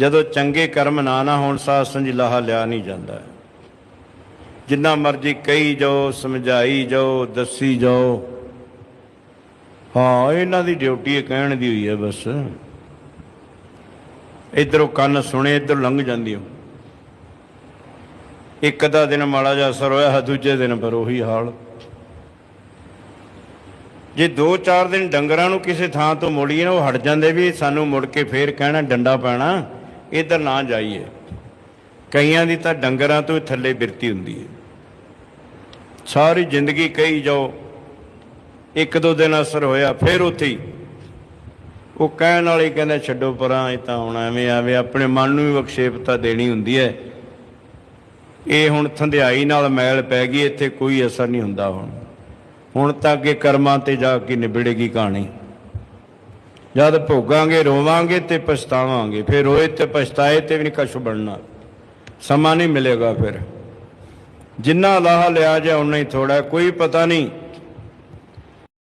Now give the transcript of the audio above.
ਜਦੋਂ ਚੰਗੇ ਕਰਮ ਨਾ ਨਾ ਹੋਣ ਸਾਧ ਸੰਜੀ ਲਾਹਾ ਲਿਆ ਨਹੀਂ ਜਾਂਦਾ। ਜਿੰਨਾ ਮਰਜ਼ੀ ਕਹੀ ਜਾਓ ਸਮਝਾਈ ਜਾਓ ਦੱਸੀ ਜਾਓ। ਹਾਂ ਇਹਨਾਂ ਦੀ ਡਿਊਟੀ ਇਹ ਕਹਿਣ ਦੀ ਹੋਈ ਹੈ ਬਸ। ਇਧਰੋਂ ਕੰਨ ਸੁਣੇ ਇਧਰ ਲੰਘ ਜਾਂਦੀ ਹੋ। ਇੱਕ ਦਾ ਦਿਨ ਮਾੜਾ ਜਿਹਾ ਅਸਰ ਹੋਇਆ ਹੈ, ਦੂਜੇ ਦਿਨ ਪਰ ਉਹੀ ਹਾਲ। ਜੇ 2-4 ਦਿਨ ਡੰਗਰਾਂ ਨੂੰ ਕਿਸੇ ਥਾਂ ਤੋਂ ਮੋੜੀਏ ਨਾ ਉਹ ਹਟ ਜਾਂਦੇ ਵੀ ਸਾਨੂੰ ਮੁੜ ਕੇ ਫੇਰ ਕਹਿਣਾ ਡੰਡਾ ਪੈਣਾ। ਇਧਰ ਨਾ ਜਾਈਏ। ਕਈਆਂ ਦੀ ਤਾਂ ਡੰਗਰਾਂ ਤੋਂ ਹੀ ਥੱਲੇ ਬਿਰਤੀ ਹੁੰਦੀ ਹੈ ਸਾਰੀ ਜ਼ਿੰਦਗੀ ਕਹੀ ਜਾਓ, ਇੱਕ ਦੋ ਦਿਨ ਅਸਰ ਹੋਇਆ, ਫਿਰ ਉੱਥੇ ਹੀ। ਉਹ ਕਹਿਣ ਵਾਲੇ ਕਹਿੰਦਾ, ਛੱਡੋ ਪਰਾਂ, ਇਹ ਤਾਂ ਹੁਣ ਐਵੇਂ ਆਵੇ ਆਪਣੇ ਮਨ ਨੂੰ ਵੀ ਵਿਖੇਪਤਾ ਦੇਣੀ ਹੁੰਦੀ ਹੈ ਇਹ ਹੁਣ ਥੰਧਿਆਈ ਨਾਲ ਮੈਲ ਪੈ ਗਈ, ਇੱਥੇ ਕੋਈ ਅਸਰ ਨਹੀਂ ਹੁੰਦਾ ਹੁਣ। ਹੁਣ ਤਾਂ ਅੱਗੇ ਕਰਮਾਂ ਤੇ ਜਾ ਕੇ ਨਿਬੜੇਗੀ ਕਹਾਣੀ। ਜਦ ਭੋਗਾਂਗੇ, ਰੋਵਾਂਗੇ ਤੇ ਪਛਤਾਵਾਂਗੇ। ਫਿਰ ਰੋਏ ਤੇ ਪਛਤਾਏ ਤੇ ਵੀ ਨਹੀਂ ਕੁਛ ਬਣਨਾ। ਸਮਾਂ ਨਹੀਂ ਮਿਲੇਗਾ ਫਿਰ। ਜਿੰਨਾ ਲਾਹਾ ਲਿਆ ਜਾ ਉਨਾ ਹੀ ਥੋੜਾ ਕੋਈ ਪਤਾ ਨਹੀਂ